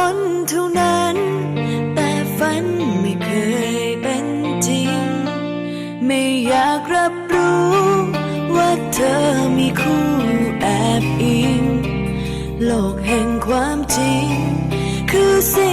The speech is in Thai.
คนเท่านั้น แต่ฝันไม่เคยเป็นจริง ไม่อยากรับรู้ ว่าเธอมีคู่แอบอิง โลกแห่งความจริง คือสิ